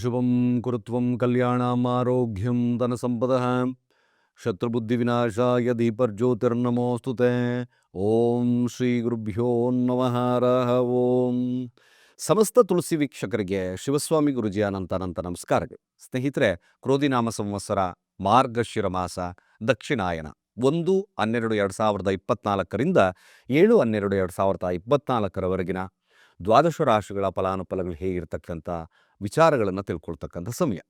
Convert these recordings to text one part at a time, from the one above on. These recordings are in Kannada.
ಶುಭಂ ಕುರುತ್ವಂ കല്യാണം ആരോഗ്യം ധനസമ്പദ ശത്രുബുദ്ധിവിനാശായ ദീപർജ്യോതിർനമോസ്തു ಓಂ ಶ್ರೀ ಗುರುಭ್ಯೋ ನಮಃ ಓಂ ಸಮಸ್ತ ತುಳಸಿ ವೀಕ್ಷಕರಿಗೆ ಶಿವಸ್ವಾಮಿ ಗುರುಜಿಯ ಅನಂತ ಅನಂತ ನಮಸ್ಕಾರಗಳು. ಸ್ನೇಹಿತರೆ, ಕ್ರೋಧಿನಾಮ ಸಂವತ್ಸರ ಮಾರ್ಗಶಿರ ಮಾಸ ದಕ್ಷಿಣಾಯನ ಒಂದು, ಹನ್ನೆರಡು, ಎರಡು ಸಾವಿರದ ಇಪ್ಪತ್ನಾಲ್ಕರಿಂದ ಏಳು, ಹನ್ನೆರಡು, ಎರಡು ಸಾವಿರದ ಇಪ್ಪತ್ನಾಲ್ಕರವರೆಗಿನ ದ್ವಾದಶ ರಾಶಿಗಳ ಫಲಾನುಫಲಗಳು ಹೇಗಿರ್ತಕ್ಕಂಥ ವಿಚಾರಗಳನ್ನು ತಿಳ್ಕೊಳ್ತಕ್ಕಂಥ ಸಮಯ.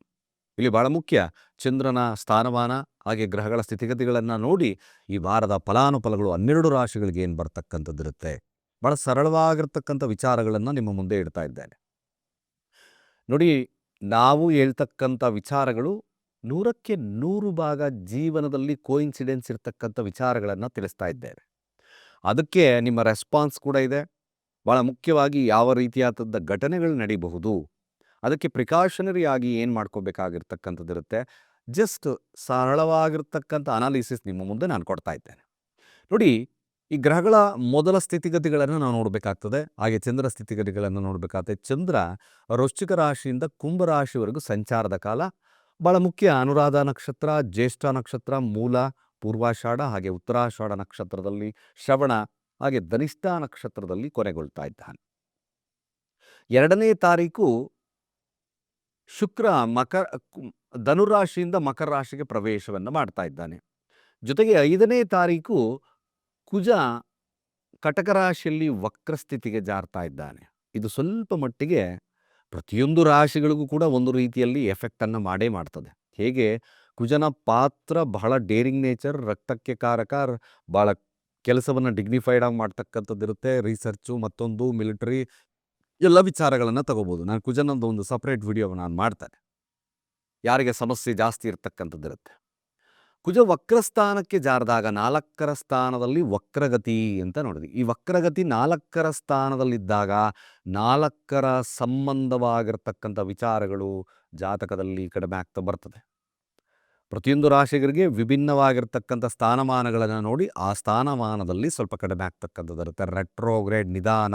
ಇಲ್ಲಿ ಬಹಳ ಮುಖ್ಯ ಚಂದ್ರನ ಸ್ಥಾನಮಾನ ಹಾಗೆ ಗ್ರಹಗಳ ಸ್ಥಿತಿಗತಿಗಳನ್ನು ನೋಡಿ ಈ ವಾರದ ಫಲಾನುಫಲಗಳು ಹನ್ನೆರಡು ರಾಶಿಗಳಿಗೆ ಏನು ಬರ್ತಕ್ಕಂಥದ್ದಿರುತ್ತೆ ಬಹಳ ಸರಳವಾಗಿರ್ತಕ್ಕಂಥ ವಿಚಾರಗಳನ್ನು ನಿಮ್ಮ ಮುಂದೆ ಇಡ್ತಾ ಇದ್ದೇನೆ. ನೋಡಿ ನಾವು ಹೇಳ್ತಕ್ಕಂಥ ವಿಚಾರಗಳು ನೂರಕ್ಕೆ ನೂರು ಭಾಗ ಜೀವನದಲ್ಲಿ ಕೋಇನ್ಸಿಡೆನ್ಸ್ ಇರ್ತಕ್ಕಂಥ ವಿಚಾರಗಳನ್ನು ತಿಳಿಸ್ತಾ ಇದ್ದೇವೆ ಅದಕ್ಕೆ ನಿಮ್ಮ ರೆಸ್ಪಾನ್ಸ್ ಕೂಡ ಇದೆ. ಭಾಳ ಮುಖ್ಯವಾಗಿ ಯಾವ ರೀತಿಯಾದ ಘಟನೆಗಳು ನಡೀಬಹುದು. ಅದಕ್ಕೆ ಪ್ರಿಕಾಷನರಿ ಆಗಿ ಏನು ಮಾಡ್ಕೋಬೇಕಾಗಿರ್ತಕ್ಕಂಥದ್ದಿರುತ್ತೆ? ಜಸ್ಟ್ ಸರಳವಾಗಿರ್ತಕ್ಕಂಥ ಅನಾಲಿಸಿಸ್ ನಿಮ್ಮ ಮುಂದೆ ನಾನು ಕೊಡ್ತಾ ಇದ್ದೇನೆ. ನೋಡಿ, ಈ ಗ್ರಹಗಳ ಮೊದಲ ಸ್ಥಿತಿಗತಿಗಳನ್ನು ನಾವು ನೋಡಬೇಕಾಗ್ತದೆ, ಹಾಗೆ ಚಂದ್ರ ಸ್ಥಿತಿಗತಿಗಳನ್ನು ನೋಡಬೇಕಾಗ್ತದೆ. ಚಂದ್ರ ವೃಶ್ಚಿಕ ರಾಶಿಯಿಂದ ಕುಂಭ ರಾಶಿವರೆಗೂ ಸಂಚಾರದ ಕಾಲ. ಭಾಳ ಮುಖ್ಯ, ಅನುರಾಧ ನಕ್ಷತ್ರ, ಜ್ಯೇಷ್ಠ ನಕ್ಷತ್ರ, ಮೂಲ, ಪೂರ್ವಾಷಾಢ, ಹಾಗೆ ಉತ್ತರಾಷಾಢ ನಕ್ಷತ್ರದಲ್ಲಿ ಶ್ರವಣ, ಹಾಗೆ ಧನಿಷ್ಠ ನಕ್ಷತ್ರದಲ್ಲಿ ಕೊನೆಗೊಳ್ತಾ ಇದ್ದಾನೆ. ಎರಡನೇ ತಾರೀಕು ಶುಕ್ರ ಮಕರ ಧನುರಾಶಿಯಿಂದ ಮಕರ ರಾಶಿಗೆ ಪ್ರವೇಶವನ್ನು ಮಾಡ್ತಾ ಇದ್ದಾನೆ. ಜೊತೆಗೆ ಐದನೇ ತಾರೀಕು ಕುಜ ಕಟಕ ರಾಶಿಯಲ್ಲಿ ವಕ್ರಸ್ಥಿತಿಗೆ ಜಾರ್ತಾ ಇದ್ದಾನೆ. ಇದು ಸ್ವಲ್ಪ ಮಟ್ಟಿಗೆ ಪ್ರತಿಯೊಂದು ರಾಶಿಗಳಿಗೂ ಕೂಡ ಒಂದು ರೀತಿಯಲ್ಲಿ ಎಫೆಕ್ಟನ್ನು ಮಾಡೇ ಮಾಡ್ತದೆ. ಹೇಗೆ? ಕುಜನ ಪಾತ್ರ ಬಹಳ ಡೇರಿಂಗ್ ನೇಚರ್, ರಕ್ತಕ್ಕೆ ಕಾರಕ ಭಾಳ ಕೆಲಸವನ್ನು ಡಿಗ್ನಿಫೈಡ್ ಆಗಿ ಮಾಡ್ತಕ್ಕಂಥದ್ದಿರುತ್ತೆ. ರಿಸರ್ಚು ಮತ್ತೊಂದು, ಮಿಲಿಟರಿ ಎಲ್ಲ ವಿಚಾರಗಳನ್ನು ತಗೋಬೋದು. ನಾನು ಕುಜನದ್ದು ಒಂದು ಸಪ್ರೇಟ್ ವಿಡಿಯೋ ನಾನು ಮಾಡ್ತೇನೆ. ಯಾರಿಗೆ ಸಮಸ್ಯೆ ಜಾಸ್ತಿ ಇರತಕ್ಕಂಥದ್ದಿರುತ್ತೆ ಕುಜ ವಕ್ರಸ್ಥಾನಕ್ಕೆ ಜಾರದಾಗ ನಾಲ್ಕರ ಸ್ಥಾನದಲ್ಲಿ ವಕ್ರಗತಿ ಅಂತ ನೋಡಿದ್ವಿ. ಈ ವಕ್ರಗತಿ ನಾಲ್ಕರ ಸ್ಥಾನದಲ್ಲಿದ್ದಾಗ ನಾಲ್ಕರ ಸಂಬಂಧವಾಗಿರ್ತಕ್ಕಂಥ ವಿಚಾರಗಳು ಜಾತಕದಲ್ಲಿ ಕಡಿಮೆ ಆಗ್ತಾ ಬರ್ತದೆ. ಪ್ರತಿಯೊಂದು ರಾಶಿಗರಿಗೆ ವಿಭಿನ್ನವಾಗಿರ್ತಕ್ಕಂಥ ಸ್ಥಾನಮಾನಗಳನ್ನು ನೋಡಿ ಆ ಸ್ಥಾನಮಾನದಲ್ಲಿ ಸ್ವಲ್ಪ ಕಡಿಮೆ ಆಗ್ತಕ್ಕಂಥದ್ದಿರುತ್ತೆ ರೆಟ್ರೋಗ್ರೇಡ್ ನಿಧಾನ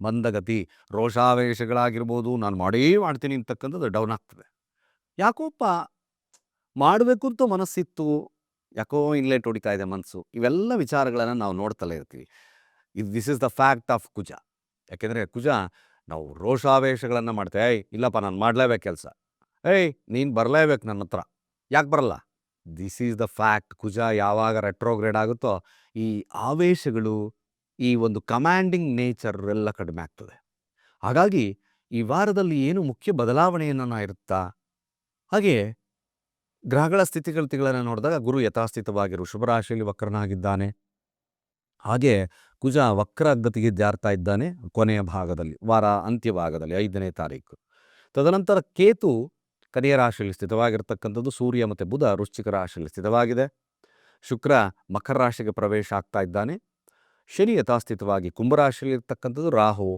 ಮಂದಗತಿ, ರೋಷಾವೇಶಗಳಾಗಿರ್ಬೋದು, ನಾನು ಮಾಡೇ ಮಾಡ್ತೀನಿ ಅಂತಕ್ಕಂಥದ್ದು ಡೌನ್ ಆಗ್ತದೆ. ಯಾಕೋಪ್ಪ ಮಾಡಬೇಕು ಅಂತ ಮನಸ್ಸಿತ್ತು, ಯಾಕೋ ಇನ್ಲೇಟ್ ಹೊಡಿತಾ ಇದೆ ಮನಸ್ಸು ಇವೆಲ್ಲ ವಿಚಾರಗಳನ್ನು ನಾವು ನೋಡ್ತಲೇ ಇರ್ತೀವಿ. ಇದು this is the fact of Kuja. ಯಾಕೆಂದರೆ ಕುಜ ನಾವು ರೋಷಾವೇಶಗಳನ್ನು ಮಾಡ್ತೇವೆ, ಏಯ್, ಇಲ್ಲಪ್ಪ, ನಾನು ಮಾಡಲೇಬೇಕು ಕೆಲಸ. ಏಯ್, ನೀನು ಬರಲೇಬೇಕು ನನ್ನ ಹತ್ರ. ಯಾಕೆ ಬರಲ್ಲ? This is the fact Kuja ಯಾವಾಗ ರೆಟ್ರೋಗ್ರೇಡ್ ಆಗುತ್ತೋ, ಈ ಆವೇಶಗಳು ಈ ಒಂದು ಕಮ್ಯಾಂಡಿಂಗ್ ನೇಚರ್ ಎಲ್ಲ ಕಡಿಮೆ ಆಗ್ತದೆ. ಹಾಗಾಗಿ ಈ ವಾರದಲ್ಲಿ ಏನು ಮುಖ್ಯ ಬದಲಾವಣೆಯನ್ನು ಇರುತ್ತಾ? ಹಾಗೆ ಗ್ರಹಗಳ ಸ್ಥಿತಿಗತಿಗಳನ್ನು ನೋಡಿದಾಗ ಗುರು ಯಥಾಸ್ಥಿತವಾಗಿ ವೃಷಭ ರಾಶಿಯಲ್ಲಿ ವಕ್ರನಾಗಿದ್ದಾನೆ. ಹಾಗೆ ಕುಜ ವಕ್ರಗತಿಗೆ ಜಾರ್ತಾ ಇದ್ದಾನೆ ಕೊನೆಯ ಭಾಗದಲ್ಲಿ, ವಾರ ಅಂತ್ಯ ಭಾಗದಲ್ಲಿ, ಐದನೇ ತಾರೀಕು. ತದನಂತರ ಕೇತು ಕನ್ಯಾ ರಾಶಿಯಲ್ಲಿ ಸ್ಥಿತವಾಗಿರ್ತಕ್ಕಂಥದ್ದು ಸೂರ್ಯ ಮತ್ತು ಬುಧ ವೃಶ್ಚಿಕ ರಾಶಿಯಲ್ಲಿ ಸ್ಥಿತವಾಗಿದೆ. ಶುಕ್ರ ಮಕರ ರಾಶಿಗೆ ಪ್ರವೇಶ ಆಗ್ತಾ ಇದ್ದಾನೆ. ಶನಿ ಯಥಾಸ್ಥಿತವಾಗಿ ಕುಂಭರಾಶಿಯಲ್ಲಿ ಇರ್ತಕ್ಕಂಥದ್ದು ರಾಹು,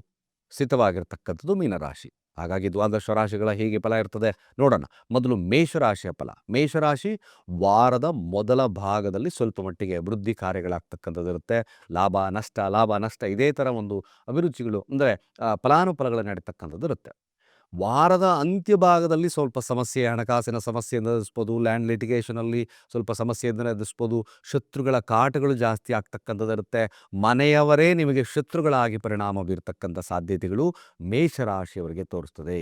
ಸ್ಥಿತವಾಗಿರ್ತಕ್ಕಂಥದ್ದು ಮೀನರಾಶಿ. ಹಾಗಾಗಿ ದ್ವಾದಶ ರಾಶಿಗಳ ಹೇಗೆ ಫಲ ಇರ್ತದೆ. ನೋಡೋಣ, ಮೊದಲು ಮೇಷರಾಶಿಯ ಫಲ. ಮೇಷರಾಶಿ ವಾರದ ಮೊದಲ ಭಾಗದಲ್ಲಿ ಸ್ವಲ್ಪ ಮಟ್ಟಿಗೆ ಅಭಿವೃದ್ಧಿ ಕಾರ್ಯಗಳಾಗ್ತಕ್ಕಂಥದ್ದು ಇರುತ್ತೆ. ಲಾಭ, ನಷ್ಟ ಲಾಭ, ನಷ್ಟ, ಇದೇ ಥರ ಒಂದು ಅಭಿರುಚಿಗಳು, ಅಂದರೆ ಫಲಾನುಫಲಗಳು ನಡೀತಕ್ಕಂಥದ್ದು ಇರುತ್ತೆ. ವಾರದ ಅಂತ್ಯ ಭಾಗದಲ್ಲಿ ಸ್ವಲ್ಪ ಸಮಸ್ಯೆ, ಹಣಕಾಸಿನ ಸಮಸ್ಯೆಯಿಂದ ಎದುರಿಸ್ಬೋದು ಲ್ಯಾಂಡ್ ಲಿಟಿಗೇಷನಲ್ಲಿ ಸ್ವಲ್ಪ ಸಮಸ್ಯೆಯಿಂದ ಎದುರಿಸ್ಬೋದು, ಶತ್ರುಗಳ ಕಾಟಗಳು ಜಾಸ್ತಿ ಆಗ್ತಕ್ಕಂಥದ್ದಿರುತ್ತೆ ಮನೆಯವರೇ ನಿಮಗೆ ಶತ್ರುಗಳಾಗಿ ಪರಿಣಾಮ ಬೀರ್ತಕ್ಕಂಥ ಸಾಧ್ಯತೆಗಳು ಮೇಷರಾಶಿಯವರಿಗೆ ತೋರಿಸ್ತದೆ.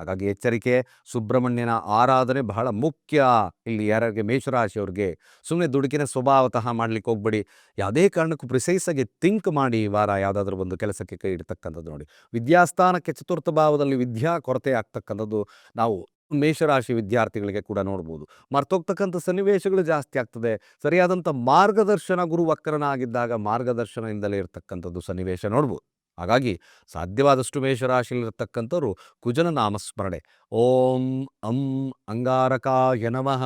ಹಾಗಾಗಿ ಎಚ್ಚರಿಕೆ, ಸುಬ್ರಹ್ಮಣ್ಯನ ಆರಾಧನೆ ಬಹಳ ಮುಖ್ಯ. ಇಲ್ಲಿ ಯಾರಿಗೆ ಮೇಷರಾಶಿಯವ್ರಿಗೆ ಸುಮ್ಮನೆ ದುಡುಕಿನ ಸ್ವಭಾವತಃ ಮಾಡ್ಲಿಕ್ಕೆ ಹೋಗ್ಬೇಡಿ. ಯಾವುದೇ ಕಾರಣಕ್ಕೂ ಪ್ರಿಸೈಸಾಗಿ ಥಿಂಕ್ ಮಾಡಿ ಈ ವಾರ ಯಾವುದಾದ್ರೂ ಒಂದು ಕೆಲಸಕ್ಕೆ ಕೈ ಇಡ್ತಕ್ಕಂಥದ್ದು ನೋಡಿ. ವಿದ್ಯಾಸ್ಥಾನಕ್ಕೆ ಚತುರ್ಥ ಭಾವದಲ್ಲಿ ವಿದ್ಯಾ ಕೊರತೆ ಆಗ್ತಕ್ಕಂಥದ್ದು ನಾವು ಮೇಷರಾಶಿ ವಿದ್ಯಾರ್ಥಿಗಳಿಗೆ ಕೂಡ ನೋಡ್ಬೋದು. ಮರ್ತೋಗ್ತಕ್ಕಂಥ ಸನ್ನಿವೇಶಗಳು ಜಾಸ್ತಿ ಆಗ್ತದೆ. ಸರಿಯಾದಂಥ ಮಾರ್ಗದರ್ಶನ ಗುರು ವಕ್ರನಾಗಿದ್ದಾಗ ಮಾರ್ಗದರ್ಶನದಿಂದಲೇ ಇರತಕ್ಕಂಥದ್ದು ಸನ್ನಿವೇಶ ನೋಡ್ಬೋದು. ಹಾಗಾಗಿ ಸಾಧ್ಯವಾದಷ್ಟು ಮೇಷರಾಶಿಯಲ್ಲಿರ್ತಕ್ಕಂಥವ್ರು ಕುಜನ ನಾಮಸ್ಮರಣೆ. ಓಂ ಅಂ ಅಂಗಾರಕಾಯ ನಮಃ.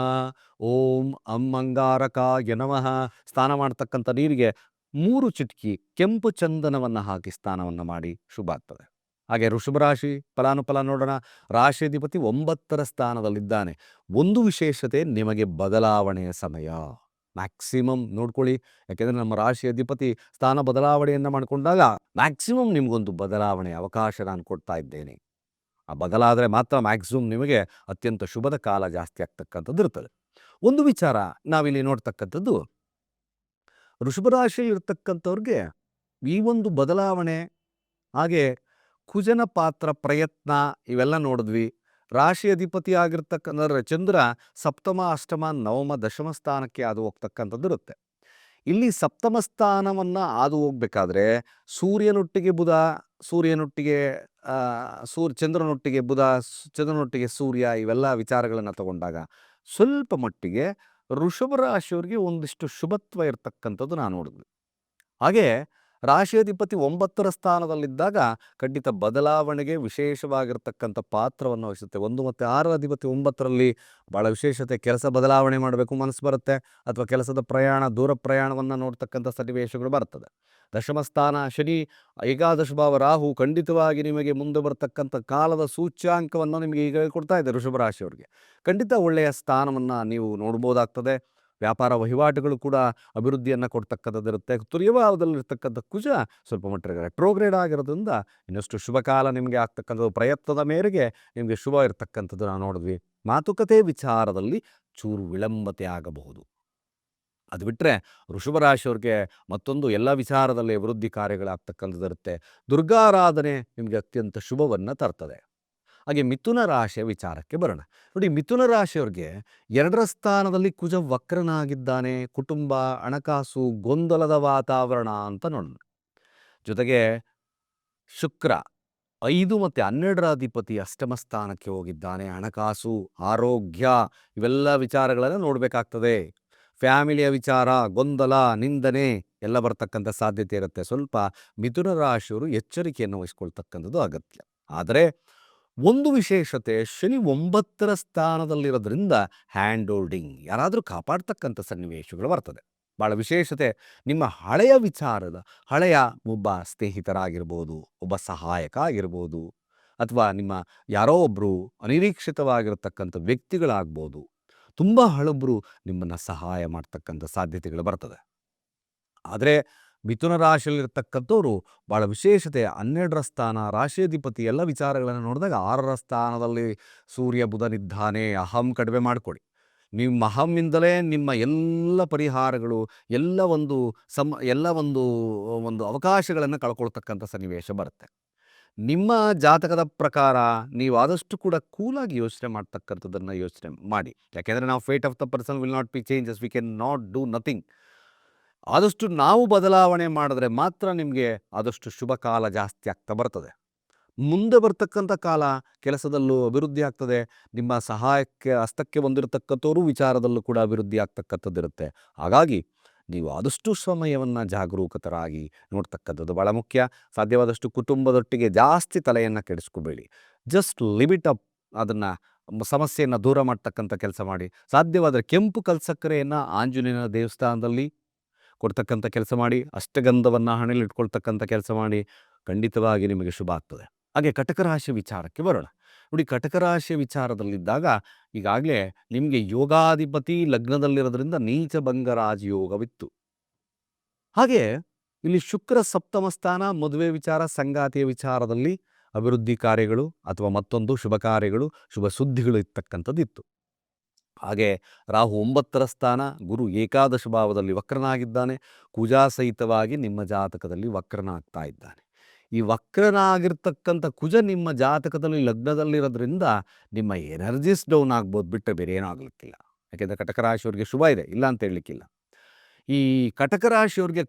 ಓಂ ಅಂ ಅಂಗಾರಕಾಯ ನಮಃ. ಸ್ನಾನ ಮಾಡ್ತಕ್ಕಂಥ ನೀರಿಗೆ ಮೂರು ಚಿಟಕಿ ಕೆಂಪು ಚಂದನವನ್ನು ಹಾಕಿ ಸ್ನಾನವನ್ನು ಮಾಡಿ ಶುಭ ಆಗ್ತದೆ. ಹಾಗೆ ಋಷಭ ರಾಶಿ ಫಲಾನುಫಲ ನೋಡೋಣ. ರಾಶಿಧಿಪತಿ ಒಂಬತ್ತರ ಸ್ಥಾನದಲ್ಲಿದ್ದಾನೆ. ಒಂದು ವಿಶೇಷತೆ ನಿಮಗೆ ಬದಲಾವಣೆಯ ಸಮಯ. ಮ್ಯಾಕ್ಸಿಮಮ್ ನೋಡ್ಕೊಳ್ಳಿ. ಯಾಕೆಂದರೆ ನಮ್ಮ ರಾಶಿ ಅಧಿಪತಿ ಸ್ಥಾನ ಬದಲಾವಣೆಯನ್ನು ಮಾಡಿಕೊಂಡಾಗ ಮ್ಯಾಕ್ಸಿಮಮ್ ನಿಮಗೊಂದು ಬದಲಾವಣೆ ಅವಕಾಶ ನಾನು ಕೊಡ್ತಾ ಇದ್ದೇನೆ. ಆ ಬದಲಾದರೆ ಮಾತ್ರ ಮ್ಯಾಕ್ಸಿಮಮ್ ನಿಮಗೆ ಅತ್ಯಂತ ಶುಭದ ಕಾಲ ಜಾಸ್ತಿ ಆಗ್ತಕ್ಕಂಥದ್ದು ಇರ್ತದೆ. ಒಂದು ವಿಚಾರ ನಾವಿಲ್ಲಿ ನೋಡ್ತಕ್ಕಂಥದ್ದು. ರಾಶಿ ಇರ್ತಕ್ಕಂಥವ್ರಿಗೆ ಈ ಒಂದು ಬದಲಾವಣೆ ಹಾಗೆ ಕುಜನ ಪಾತ್ರ ಪ್ರಯತ್ನ ಇವೆಲ್ಲ ನೋಡಿದ್ವಿ. ರಾಶಿ ಅಧಿಪತಿ ಆಗಿರ್ತಕ್ಕಂಥ ಚಂದ್ರ ಸಪ್ತಮ, ಅಷ್ಟಮ, ನವಮ, ದಶಮ ಸ್ಥಾನಕ್ಕೆ ಅದು ಹೋಗ್ತಕ್ಕಂಥದ್ದು ಇರುತ್ತೆ. ಇಲ್ಲಿ ಸಪ್ತಮ ಸ್ಥಾನವನ್ನು ಹಾದು ಹೋಗ್ಬೇಕಾದ್ರೆ ಸೂರ್ಯನೊಟ್ಟಿಗೆ ಬುಧ, ಸೂರ್ಯನೊಟ್ಟಿಗೆ ಸೂರ್ಯ ಸೂರ್, ಚಂದ್ರನೊಟ್ಟಿಗೆ ಬುಧ, ಚಂದ್ರನೊಟ್ಟಿಗೆ ಸೂರ್ಯ ಇವೆಲ್ಲ ವಿಚಾರಗಳನ್ನು ತಗೊಂಡಾಗ ಸ್ವಲ್ಪ ಮಟ್ಟಿಗೆ ಋಷಭ ರಾಶಿಯವರಿಗೆ ಒಂದಿಷ್ಟು ಶುಭತ್ವ ಇರತಕ್ಕಂಥದ್ದು ನಾನು ನೋಡಿದ್ವಿ. ಹಾಗೆ ರಾಶಿಯಾಧಿಪತಿ ಒಂಬತ್ತರ ಸ್ಥಾನದಲ್ಲಿದ್ದಾಗ ಖಂಡಿತ ಬದಲಾವಣೆಗೆ ವಿಶೇಷವಾಗಿರ್ತಕ್ಕಂಥ ಪಾತ್ರವನ್ನು ವಹಿಸುತ್ತೆ. ಒಂದು ಮತ್ತು ಆರರ ಅಧಿಪತಿ ಒಂಬತ್ತರಲ್ಲಿ ಭಾಳ ವಿಶೇಷತೆ, ಕೆಲಸ ಬದಲಾವಣೆ ಮಾಡಬೇಕು ಮನಸ್ಸು ಬರುತ್ತೆ ಅಥವಾ ಕೆಲಸದ ಪ್ರಯಾಣ, ದೂರ ಪ್ರಯಾಣವನ್ನು ನೋಡ್ತಕ್ಕಂಥ ಸನ್ನಿವೇಶಗಳು ಬರ್ತದೆ. ದಶಮ ಸ್ಥಾನ ಶನಿ, ಏಕಾದಶ ಭಾವ ರಾಹು ಖಂಡಿತವಾಗಿ ನಿಮಗೆ ಮುಂದೆ ಬರತಕ್ಕಂಥ ಕಾಲದ ಸೂಚ್ಯಾಂಕವನ್ನು ನಿಮಗೆ ಈಗ ಕೊಡ್ತಾ ಇದೆ ವೃಷಭ ರಾಶಿಯವರಿಗೆ. ಖಂಡಿತ ಒಳ್ಳೆಯ ಸ್ಥಾನವನ್ನು ನೀವು ನೋಡ್ಬೋದಾಗ್ತದೆ. ವ್ಯಾಪಾರ ವಹಿವಾಟುಗಳು ಕೂಡ ಅಭಿವೃದ್ಧಿಯನ್ನು ಕೊಡ್ತಕ್ಕಂಥದ್ದಿರುತ್ತೆ. ತುರ್ಯಭಾವದಲ್ಲಿರ್ತಕ್ಕಂಥ ಕುಜ ಸ್ವಲ್ಪ ಮಟ್ಟಿಗೆ ರೆಟ್ರೋಗ್ರೇಡ್ ಆಗಿರೋದ್ರಿಂದ ಇನ್ನಷ್ಟು ಶುಭಕಾಲ ನಿಮಗೆ ಆಗ್ತಕ್ಕಂಥದ್ದು, ಪ್ರಯತ್ನದ ಮೇರೆಗೆ ನಿಮಗೆ ಶುಭ ಇರತಕ್ಕಂಥದ್ದು ನಾವು ನೋಡಿದ್ವಿ. ಮಾತುಕತೆ ವಿಚಾರದಲ್ಲಿ ಚೂರು ವಿಳಂಬತೆ ಆಗಬಹುದು. ಅದು ಬಿಟ್ಟರೆ ವೃಷಭ ರಾಶಿಯವ್ರಿಗೆ ಮತ್ತೊಂದು ಎಲ್ಲ ವಿಚಾರದಲ್ಲಿ ಅಭಿವೃದ್ಧಿ ಕಾರ್ಯಗಳಾಗ್ತಕ್ಕಂಥದ್ದು ಇರುತ್ತೆ ದುರ್ಗಾರಾಧನೆ ನಿಮಗೆ ಅತ್ಯಂತ ಶುಭವನ್ನು ತರ್ತದೆ. ಹಾಗೆ ಮಿಥುನ ರಾಶಿಯ ವಿಚಾರಕ್ಕೆ ಬರೋಣ. ನೋಡಿ ಮಿಥುನ ರಾಶಿಯವ್ರಿಗೆ ಎರಡರ ಸ್ಥಾನದಲ್ಲಿ ಕುಜ ವಕ್ರನಾಗಿದ್ದಾನೆ, ಕುಟುಂಬ, ಹಣಕಾಸು, ಗೊಂದಲದ ವಾತಾವರಣ ಅಂತ ನೋಡೋಣ. ಜೊತೆಗೆ ಶುಕ್ರ ಐದು ಮತ್ತು ಹನ್ನೆರಡರ ಅಧಿಪತಿ ಅಷ್ಟಮ ಸ್ಥಾನಕ್ಕೆ ಹೋಗಿದ್ದಾನೆ. ಹಣಕಾಸು, ಆರೋಗ್ಯ ಇವೆಲ್ಲ ವಿಚಾರಗಳನ್ನು ನೋಡಬೇಕಾಗ್ತದೆ. ಫ್ಯಾಮಿಲಿಯ ವಿಚಾರ, ಗೊಂದಲ, ನಿಂದನೆ ಎಲ್ಲ ಬರ್ತಕ್ಕಂಥ ಸಾಧ್ಯತೆ ಇರುತ್ತೆ. ಸ್ವಲ್ಪ ಮಿಥುನ ರಾಶಿಯವರು ಎಚ್ಚರಿಕೆಯನ್ನು ವಹಿಸ್ಕೊಳ್ತಕ್ಕಂಥದ್ದು ಅಗತ್ಯ. ಆದರೆ ಒಂದು ವಿಶೇಷತೆ, ಶನಿ ಒಂಬತ್ತರ ಸ್ಥಾನದಲ್ಲಿರೋದ್ರಿಂದ ಹ್ಯಾಂಡ್ ಹೋಲ್ಡಿಂಗ್ ಯಾರಾದರೂ ಕಾಪಾಡ್ತಕ್ಕಂಥ ಸನ್ನಿವೇಶಗಳು ಬರ್ತದೆ. ಭಾಳ ವಿಶೇಷತೆ, ನಿಮ್ಮ ಹಳೆಯ ವಿಚಾರದ, ಹಳೆಯ ಒಬ್ಬ ಸ್ನೇಹಿತರಾಗಿರ್ಬೋದು, ಒಬ್ಬ ಸಹಾಯಕ ಆಗಿರ್ಬೋದು, ಅಥವಾ ನಿಮ್ಮ ಯಾರೋ ಒಬ್ಬರು ಅನಿರೀಕ್ಷಿತವಾಗಿರತಕ್ಕಂಥ ವ್ಯಕ್ತಿಗಳಾಗ್ಬೋದು, ತುಂಬ ಹಳಬ್ರು ನಿಮ್ಮನ್ನು ಸಹಾಯ ಮಾಡ್ತಕ್ಕಂಥ ಸಾಧ್ಯತೆಗಳು ಬರ್ತದೆ. ಆದರೆ ಮಿಥುನ ರಾಶಿಯಲ್ಲಿರ್ತಕ್ಕಂಥವ್ರು ಭಾಳ ವಿಶೇಷತೆ. ಹನ್ನೆರಡರ ಸ್ಥಾನ, ರಾಶಿಯಾಧಿಪತಿ ಎಲ್ಲ ವಿಚಾರಗಳನ್ನು ನೋಡಿದಾಗ ಆರರ ಸ್ಥಾನದಲ್ಲಿ ಸೂರ್ಯ ಬುಧನಿದ್ದಾನೆ ಅಹಂ ಕಡಿಮೆ ಮಾಡಿಕೊಡಿ. ನಿಮ್ಮ ಅಹಮ್ಮಿಂದಲೇ ನಿಮ್ಮ ಎಲ್ಲ ಪರಿಹಾರಗಳು, ಎಲ್ಲ ಒಂದು ಸಮ, ಎಲ್ಲ ಒಂದು ಒಂದು ಅವಕಾಶಗಳನ್ನು ಕಳ್ಕೊಳ್ತಕ್ಕಂಥ ಸನ್ನಿವೇಶ ಬರುತ್ತೆ. ನಿಮ್ಮ ಜಾತಕದ ಪ್ರಕಾರ ನೀವು ಆದಷ್ಟು ಕೂಡ ಕೂಲಾಗಿ ಯೋಚನೆ ಮಾಡ್ತಕ್ಕಂಥದ್ದನ್ನು ಯೋಚನೆ ಮಾಡಿ. ಯಾಕೆಂದರೆ ನಾವು fate of the person will not be changes we can not do nothing ಆದಷ್ಟು ನಾವು ಬದಲಾವಣೆ ಮಾಡಿದ್ರೆ ಮಾತ್ರ ನಿಮಗೆ ಆದಷ್ಟು ಶುಭ ಕಾಲ ಜಾಸ್ತಿ ಆಗ್ತಾ ಬರ್ತದೆ. ಮುಂದೆ ಬರ್ತಕ್ಕಂಥ ಕಾಲ ಕೆಲಸದಲ್ಲೂ ಅಭಿವೃದ್ಧಿ ಆಗ್ತದೆ, ನಿಮ್ಮ ಸಹಾಯಕ್ಕೆ, ಹಸ್ತಕ್ಕೆ ಬಂದಿರತಕ್ಕಂಥವರು ವಿಚಾರದಲ್ಲೂ ಕೂಡ ಅಭಿವೃದ್ಧಿ ಆಗ್ತಕ್ಕಂಥದ್ದಿರುತ್ತೆ. ಹಾಗಾಗಿ ನೀವು ಆದಷ್ಟು ಸಮಯವನ್ನು ಜಾಗರೂಕತರಾಗಿ ನೋಡ್ತಕ್ಕಂಥದ್ದು ಭಾಳ ಮುಖ್ಯ. ಸಾಧ್ಯವಾದಷ್ಟು ಕುಟುಂಬದೊಟ್ಟಿಗೆ ಜಾಸ್ತಿ ತಲೆಯನ್ನು ಕೆಡಿಸ್ಕೋಬೇಡಿ. ಜಸ್ಟ್ ಲಿಮಿಟ್ ಅಪ್ ಅದನ್ನು ಸಮಸ್ಯೆಯನ್ನು ದೂರ ಮಾಡ್ತಕ್ಕಂಥ ಕೆಲಸ ಮಾಡಿ. ಸಾಧ್ಯವಾದರೆ ಕೆಂಪು ಕಲ್ಸಕ್ಕರೆಯನ್ನು ಆಂಜನೇಯನ ದೇವಸ್ಥಾನದಲ್ಲಿ ಕೊಡ್ತಕ್ಕಂಥ ಕೆಲಸ ಮಾಡಿ, ಅಷ್ಟಗಂಧವನ್ನು ಹಣೆಯಲ್ಲಿ ಇಟ್ಕೊಳ್ತಕ್ಕಂಥ ಕೆಲಸ ಮಾಡಿ ಖಂಡಿತವಾಗಿ ನಿಮಗೆ ಶುಭ ಆಗ್ತದೆ. ಹಾಗೆ ಕಟಕ ರಾಶಿ ವಿಚಾರಕ್ಕೆ ಬರೋಣ. ನೋಡಿ ಕಟಕ ರಾಶಿಯ ವಿಚಾರದಲ್ಲಿದ್ದಾಗ ಈಗಾಗಲೇ ನಿಮಗೆ ಯೋಗಾಧಿಪತಿ ಲಗ್ನದಲ್ಲಿರೋದ್ರಿಂದ ನೀಚ ಭಂಗರಾಜ ಯೋಗವಿತ್ತು. ಹಾಗೆ ಇಲ್ಲಿ ಶುಕ್ರ ಸಪ್ತಮ ಸ್ಥಾನ, ಮದುವೆ ವಿಚಾರ, ಸಂಗಾತಿಯ ವಿಚಾರದಲ್ಲಿ ಅಭಿವೃದ್ಧಿ ಕಾರ್ಯಗಳು ಅಥವಾ ಮತ್ತೊಂದು ಶುಭ ಕಾರ್ಯಗಳು, ಶುಭ ಸುದ್ದಿಗಳು ಇರ್ತಕ್ಕಂಥದ್ದು ಇತ್ತು ಹಾಗೆ ರಾಹು ಒಂಬತ್ತರ ಸ್ಥಾನ, ಗುರು ಏಕಾದಶ ಭಾವದಲ್ಲಿ ವಕ್ರನಾಗಿದ್ದಾನೆ, ಕುಜಾ ಸಹಿತವಾಗಿ ನಿಮ್ಮ ಜಾತಕದಲ್ಲಿ ವಕ್ರನಾಗ್ತಾ ಇದ್ದಾನೆ. ಈ ವಕ್ರನಾಗಿರ್ತಕ್ಕಂಥ ಕುಜ ನಿಮ್ಮ ಜಾತಕದಲ್ಲಿ ಲಗ್ನದಲ್ಲಿರೋದ್ರಿಂದ ನಿಮ್ಮ ಎನರ್ಜಿಸ್ ಡೌನ್ ಆಗ್ಬೋದು ಬಿಟ್ಟರೆ ಬೇರೆ ಏನೂ ಆಗ್ಲಿಕ್ಕಿಲ್ಲ. ಯಾಕೆಂದರೆ ಕಟಕ ರಾಶಿಯವರಿಗೆ ಶುಭ ಇದೆ, ಇಲ್ಲ ಅಂತ ಹೇಳಲಿಕ್ಕಿಲ್ಲ. ಈ ಕಟಕ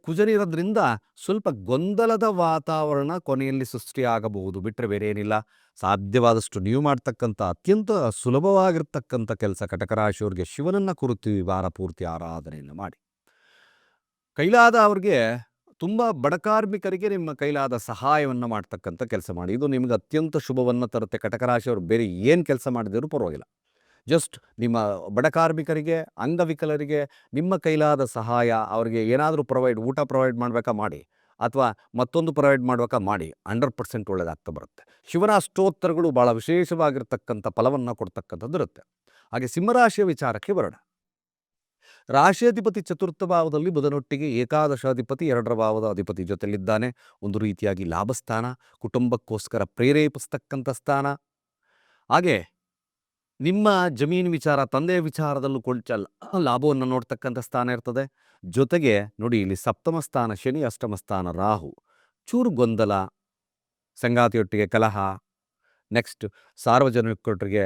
ಕುಜನಿರೋದ್ರಿಂದ ಸ್ವಲ್ಪ ಗೊಂದಲದ ವಾತಾವರಣ ಕೊನೆಯಲ್ಲಿ ಸೃಷ್ಟಿಯಾಗಬಹುದು. ಬಿಟ್ಟರೆ ಬೇರೆ ಏನಿಲ್ಲ ಸಾಧ್ಯವಾದಷ್ಟು ನೀವು ಮಾಡ್ತಕ್ಕಂಥ ಅತ್ಯಂತ ಸುಲಭವಾಗಿರ್ತಕ್ಕಂಥ ಕೆಲಸ ಕಟಕ ರಾಶಿಯವ್ರಿಗೆ ಶಿವನನ್ನು ಕುರಿತು ವಾರ ಪೂರ್ತಿ ಆರಾಧನೆಯನ್ನು ಮಾಡಿ. ಕೈಲಾದ ಅವ್ರಿಗೆ ತುಂಬ ಬಡಕಾರ್ಮಿಕರಿಗೆ ನಿಮ್ಮ ಕೈಲಾದ ಸಹಾಯವನ್ನು ಮಾಡ್ತಕ್ಕಂಥ ಕೆಲಸ ಮಾಡಿ. ಇದು ನಿಮಗೆ ಅತ್ಯಂತ ಶುಭವನ್ನು ತರುತ್ತೆ. ಕಟಕ ರಾಶಿಯವರು ಬೇರೆ ಏನು ಕೆಲಸ ಮಾಡಿದರೂ ಪರವಾಗಿಲ್ಲ. ಜಸ್ಟ್ ನಿಮ್ಮ ಬಡ ಕಾರ್ಮಿಕರಿಗೆ, ಅಂಗವಿಕಲರಿಗೆ, ನಿಮ್ಮ ಕೈಲಾದ ಸಹಾಯ ಅವರಿಗೆ ಏನಾದರೂ ಪ್ರೊವೈಡ್ ಊಟ ಪ್ರೊವೈಡ್ ಮಾಡಬೇಕಾ ಮಾಡಿ ಅಥವಾ ಮತ್ತೊಂದು ಪ್ರೊವೈಡ್ ಮಾಡ್ಬೇಕಾ ಮಾಡಿ ಹಂಡ್ರೆಡ್ ಪರ್ಸೆಂಟ್ ಒಳ್ಳೆಯದಾಗ್ತಾ ಬರುತ್ತೆ. ಶಿವನ ಸ್ತೋತ್ರಗಳು ಭಾಳ ವಿಶೇಷವಾಗಿರ್ತಕ್ಕಂಥ ಫಲವನ್ನು ಕೊಡ್ತಕ್ಕಂಥದ್ದು ಇರುತ್ತೆ. ಹಾಗೆ ಸಿಂಹರಾಶಿಯ ವಿಚಾರಕ್ಕೆ ಬರೋಣ. ರಾಶಿಯಾಧಿಪತಿ ಚತುರ್ಥ ಭಾವದಲ್ಲಿ ಬುಧನೊಟ್ಟಿಗೆ ಏಕಾದಶಾಧಿಪತಿ, ಎರಡರ ಭಾವದ ಅಧಿಪತಿ ಜೊತೆಲಿದ್ದಾನೆ ಒಂದು ರೀತಿಯಾಗಿ ಲಾಭಸ್ಥಾನ, ಕುಟುಂಬಕ್ಕೋಸ್ಕರ ಪ್ರೇರೇಪಿಸ್ತಕ್ಕಂಥ ಸ್ಥಾನ. ಹಾಗೆ ನಿಮ್ಮ ಜಮೀನು ವಿಚಾರ, ತಂದೆಯ ವಿಚಾರದಲ್ಲೂ ಕೊಂಚ ಲಾಭವನ್ನು ನೋಡ್ತಕ್ಕಂಥ ಸ್ಥಾನ ಇರ್ತದೆ. ಜೊತೆಗೆ ನೋಡಿ ಇಲ್ಲಿ ಸಪ್ತಮ ಸ್ಥಾನ, ಶನಿ ಅಷ್ಟಮ ಸ್ಥಾನ, ರಾಹು. ಚೂರು ಗೊಂದಲ, ಸಂಗಾತಿಯೊಟ್ಟಿಗೆ ಕಲಹ. ನೆಕ್ಸ್ಟ್ ಸಾರ್ವಜನಿಕರಿಗೆ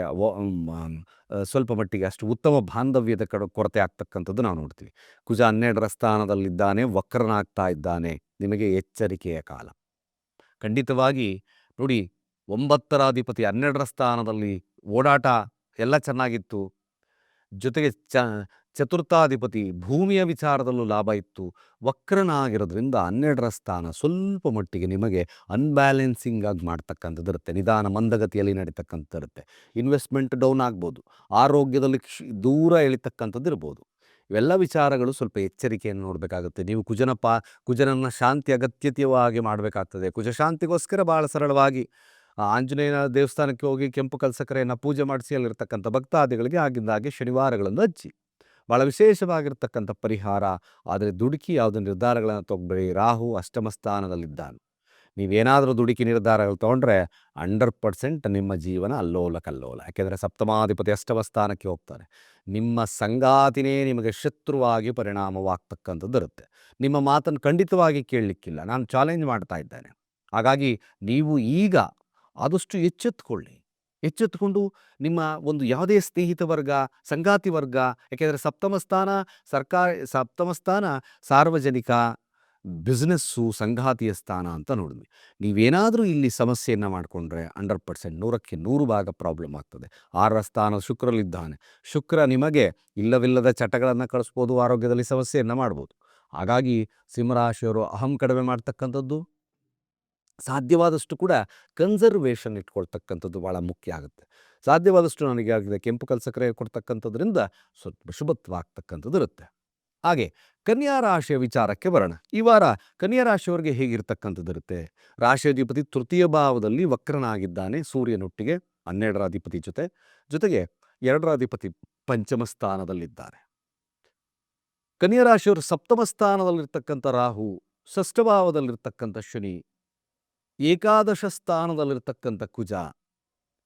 ಸ್ವಲ್ಪ ಮಟ್ಟಿಗೆ ಅಷ್ಟು ಉತ್ತಮ ಬಾಂಧವ್ಯದ ಕಡೆ, ಕೊರತೆ ಆಗ್ತಕ್ಕಂಥದ್ದು ನಾವು ನೋಡ್ತೀವಿ. ಕುಜ ಹನ್ನೆರಡರ ಸ್ಥಾನದಲ್ಲಿದ್ದಾನೆ, ವಕ್ರನಾಗ್ತಾ ಇದ್ದಾನೆ. ನಿಮಗೆ ಎಚ್ಚರಿಕೆಯ ಕಾಲ. ಖಂಡಿತವಾಗಿ ನೋಡಿ, ಒಂಬತ್ತರ ಅಧಿಪತಿ ಹನ್ನೆರಡರ ಸ್ಥಾನದಲ್ಲಿ ಓಡಾಟ ಎಲ್ಲ ಚೆನ್ನಾಗಿತ್ತು. ಜೊತೆಗೆ ಚ ಚತುರ್ಥಾಧಿಪತಿ ಭೂಮಿಯ ವಿಚಾರದಲ್ಲೂ ಲಾಭ ಇತ್ತು. ವಕ್ರನಾಗಿರೋದ್ರಿಂದ ಹನ್ನೆರಡರ ಸ್ಥಾನ ಸ್ವಲ್ಪ ಮಟ್ಟಿಗೆ ನಿಮಗೆ ಅನ್ಬ್ಯಾಲೆನ್ಸಿಂಗ್ ಆಗಿ ಮಾಡ್ತಕ್ಕಂಥದ್ದು ಇರುತ್ತೆ. ನಿಧಾನ ಮಂದಗತಿಯಲ್ಲಿ ನಡೀತಕ್ಕಂಥದ್ದು ಇರುತ್ತೆ. ಇನ್ವೆಸ್ಟ್ಮೆಂಟ್ ಡೌನ್ ಆಗ್ಬೋದು. ಆರೋಗ್ಯದಲ್ಲಿ ದೂರ ಎಳಿತಕ್ಕಂಥದ್ದು ಇರ್ಬೋದು. ಇವೆಲ್ಲ ವಿಚಾರಗಳು ಸ್ವಲ್ಪ ಎಚ್ಚರಿಕೆಯನ್ನು ನೋಡಬೇಕಾಗುತ್ತೆ. ನೀವು ಕುಜನ ಪಾ ಕುಜನನ್ನು ಶಾಂತಿ ಅಗತ್ಯತೆಯವಾಗಿ ಮಾಡಬೇಕಾಗ್ತದೆ. ಕುಜಶಾಂತಿಗೋಸ್ಕರ ಭಾಳ ಸರಳವಾಗಿ ಆಂಜನೇಯನ ದೇವಸ್ಥಾನಕ್ಕೆ ಹೋಗಿ ಕೆಂಪು ಕಲಸಕರೆಯನ್ನು ಪೂಜೆ ಮಾಡಿಸಿ ಅಲ್ಲಿರ್ತಕ್ಕಂಥ ಭಕ್ತಾದಿಗಳಿಗೆ ಆಗಿಂದಾಗೆ ಶನಿವಾರಗಳನ್ನು ಹಚ್ಚಿ. ಭಾಳ ವಿಶೇಷವಾಗಿರ್ತಕ್ಕಂಥ ಪರಿಹಾರ. ಆದರೆ ದುಡುಕಿ ಯಾವುದೇ ನಿರ್ಧಾರಗಳನ್ನು ತೊಗೊಬೇಡಿ. ರಾಹು ಅಷ್ಟಮ ಸ್ಥಾನದಲ್ಲಿದ್ದಾನೆ. ನೀವೇನಾದರೂ ದುಡುಕಿ ನಿರ್ಧಾರಗಳು ತೊಗೊಂಡ್ರೆ ಹಂಡ್ರೆಡ್ ಪರ್ಸೆಂಟ್ ನಿಮ್ಮ ಜೀವನ ಅಲ್ಲೋಲ ಕಲ್ಲೋಲ. ಯಾಕೆಂದರೆ ಸಪ್ತಮಾಧಿಪತಿ ಅಷ್ಟಮ ಸ್ಥಾನಕ್ಕೆ ಹೋಗ್ತಾರೆ. ನಿಮ್ಮ ಸಂಗಾತಿನೇ ನಿಮಗೆ ಶತ್ರುವಾಗಿ ಪರಿಣಾಮವಾಗ್ತಕ್ಕಂಥದ್ದು ಇರುತ್ತೆ. ನಿಮ್ಮ ಮಾತನ್ನು ಖಂಡಿತವಾಗಿ ಕೇಳಲಿಕ್ಕಿಲ್ಲ. ನಾನು ಚಾಲೆಂಜ್ ಮಾಡ್ತಾ ಇದ್ದೇನೆ. ಹಾಗಾಗಿ ನೀವು ಈಗ ಆದಷ್ಟು ಎಚ್ಚೆತ್ತುಕೊಳ್ಳಿ ಎಚ್ಚೆತ್ತುಕೊಂಡು ನಿಮ್ಮ ಒಂದು ಯಾವುದೇ ಸ್ನೇಹಿತ ವರ್ಗ, ಸಂಗಾತಿ ವರ್ಗ, ಯಾಕೆಂದರೆ ಸಪ್ತಮ ಸ್ಥಾನ ಸರ್ಕಾರ, ಸಪ್ತಮ ಸ್ಥಾನ ಸಾರ್ವಜನಿಕ ಬಿಸ್ನೆಸ್ಸು ಸಂಗಾತಿಯ ಸ್ಥಾನ ಅಂತ ನೋಡಿದ್ವಿ. ನೀವೇನಾದರೂ ಇಲ್ಲಿ ಸಮಸ್ಯೆಯನ್ನು ಮಾಡಿಕೊಂಡ್ರೆ ಹಂಡ್ರೆಡ್ ಪರ್ಸೆಂಟ್ ನೂರಕ್ಕೆ ನೂರು ಭಾಗ ಪ್ರಾಬ್ಲಮ್ ಆಗ್ತದೆ. ಆರರ ಸ್ಥಾನ ಶುಕ್ರಲ್ಲಿದ್ದಾನೆ ಶುಕ್ರ ನಿಮಗೆ ಇಲ್ಲವಿಲ್ಲದ ಚಟಗಳನ್ನು ಕಳಿಸ್ಬೋದು, ಆರೋಗ್ಯದಲ್ಲಿ ಸಮಸ್ಯೆಯನ್ನು ಮಾಡ್ಬೋದು. ಹಾಗಾಗಿ ಸಿಂಹರಾಶಿಯವರು ಅಹಂ ಕಡಿಮೆ ಮಾಡ್ತಕ್ಕಂಥದ್ದು. ಸಾಧ್ಯವಾದಷ್ಟು ಕೂಡ ಕನ್ಸರ್ವೇಷನ್ ಇಟ್ಕೊಳ್ತಕ್ಕಂಥದ್ದು ಭಾಳ ಮುಖ್ಯ ಆಗುತ್ತೆ. ಸಾಧ್ಯವಾದಷ್ಟು ನನಗೆ ಆಗಿದೆ ಕೆಂಪು ಕಲಸಕ್ಕರೆ ಕೊಡ್ತಕ್ಕಂಥದ್ರಿಂದ ಸ್ವಲ್ಪ ಶುಭತ್ವಾಗ್ತಕ್ಕಂಥದ್ದು ಇರುತ್ತೆ. ಹಾಗೆ ಕನ್ಯಾ ರಾಶಿಯ ವಿಚಾರಕ್ಕೆ ಬರೋಣ. ಈ ವಾರ ಕನ್ಯಾ ರಾಶಿಯವರಿಗೆ ಹೇಗಿರ್ತಕ್ಕಂಥದ್ದು ಇರುತ್ತೆ? ರಾಶಿಯಾಧಿಪತಿ ತೃತೀಯ ಭಾವದಲ್ಲಿ ವಕ್ರನಾಗಿದ್ದಾನೆ, ಸೂರ್ಯನೊಟ್ಟಿಗೆ ಹನ್ನೆರಡರ ಅಧಿಪತಿ ಜೊತೆ, ಜೊತೆಗೆ ಎರಡರ ಅಧಿಪತಿ ಪಂಚಮ ಸ್ಥಾನದಲ್ಲಿದ್ದಾರೆ. ಕನ್ಯಾ ರಾಶಿಯವರು ಸಪ್ತಮ ಸ್ಥಾನದಲ್ಲಿರ್ತಕ್ಕಂಥ ರಾಹು ಷಷ್ಠಭಾವದಲ್ಲಿರ್ತಕ್ಕಂಥ ಶನಿ ಏಕಾದಶ ಸ್ಥಾನದಲ್ಲಿರ್ತಕ್ಕಂಥ ಕುಜ.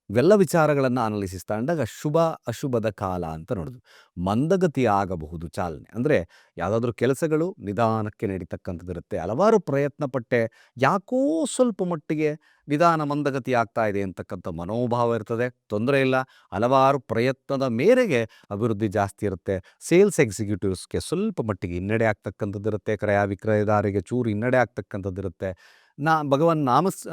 ಇವೆಲ್ಲ ವಿಚಾರಗಳನ್ನು ಅನಾಲಿಸಿಸ್ ತಗೊಂಡಾಗ ಶುಭ ಅಶುಭದ ಕಾಲ ಅಂತ ನೋಡಿದ್ವಿ ಮಂದಗತಿ ಆಗಬಹುದು ಚಾಲನೆ. ಅಂದರೆ ಯಾವುದಾದ್ರೂ ಕೆಲಸಗಳು ನಿಧಾನಕ್ಕೆ ನಡೀತಕ್ಕಂಥದ್ದು ಇರುತ್ತೆ ಹಲವಾರು ಪ್ರಯತ್ನ ಪಟ್ಟೆ ಯಾಕೋ ಸ್ವಲ್ಪ ಮಟ್ಟಿಗೆ ನಿಧಾನ ಮಂದಗತಿ ಆಗ್ತಾ ಇದೆ ಅಂತಕ್ಕಂಥ ಮನೋಭಾವ ಇರ್ತದೆ. ತೊಂದರೆ ಇಲ್ಲ. ಹಲವಾರು ಪ್ರಯತ್ನದ ಮೇರೆಗೆ ಅಭಿವೃದ್ಧಿ ಜಾಸ್ತಿ ಇರುತ್ತೆ. ಸೇಲ್ಸ್ ಎಕ್ಸಿಕ್ಯೂಟಿವ್ಸ್ಗೆ ಸ್ವಲ್ಪ ಮಟ್ಟಿಗೆ ಹಿನ್ನಡೆ ಆಗ್ತಕ್ಕಂಥದ್ದು ಇರುತ್ತೆ ಕ್ರಯ ವಿಕ್ರಯದಾರಿಗೆ ಚೂರು ಹಿನ್ನಡೆ ಆಗ್ತಕ್ಕಂಥದ್ದು ಇರುತ್ತೆ ನಾ ಭಗವನ್ ನಾಮಸ್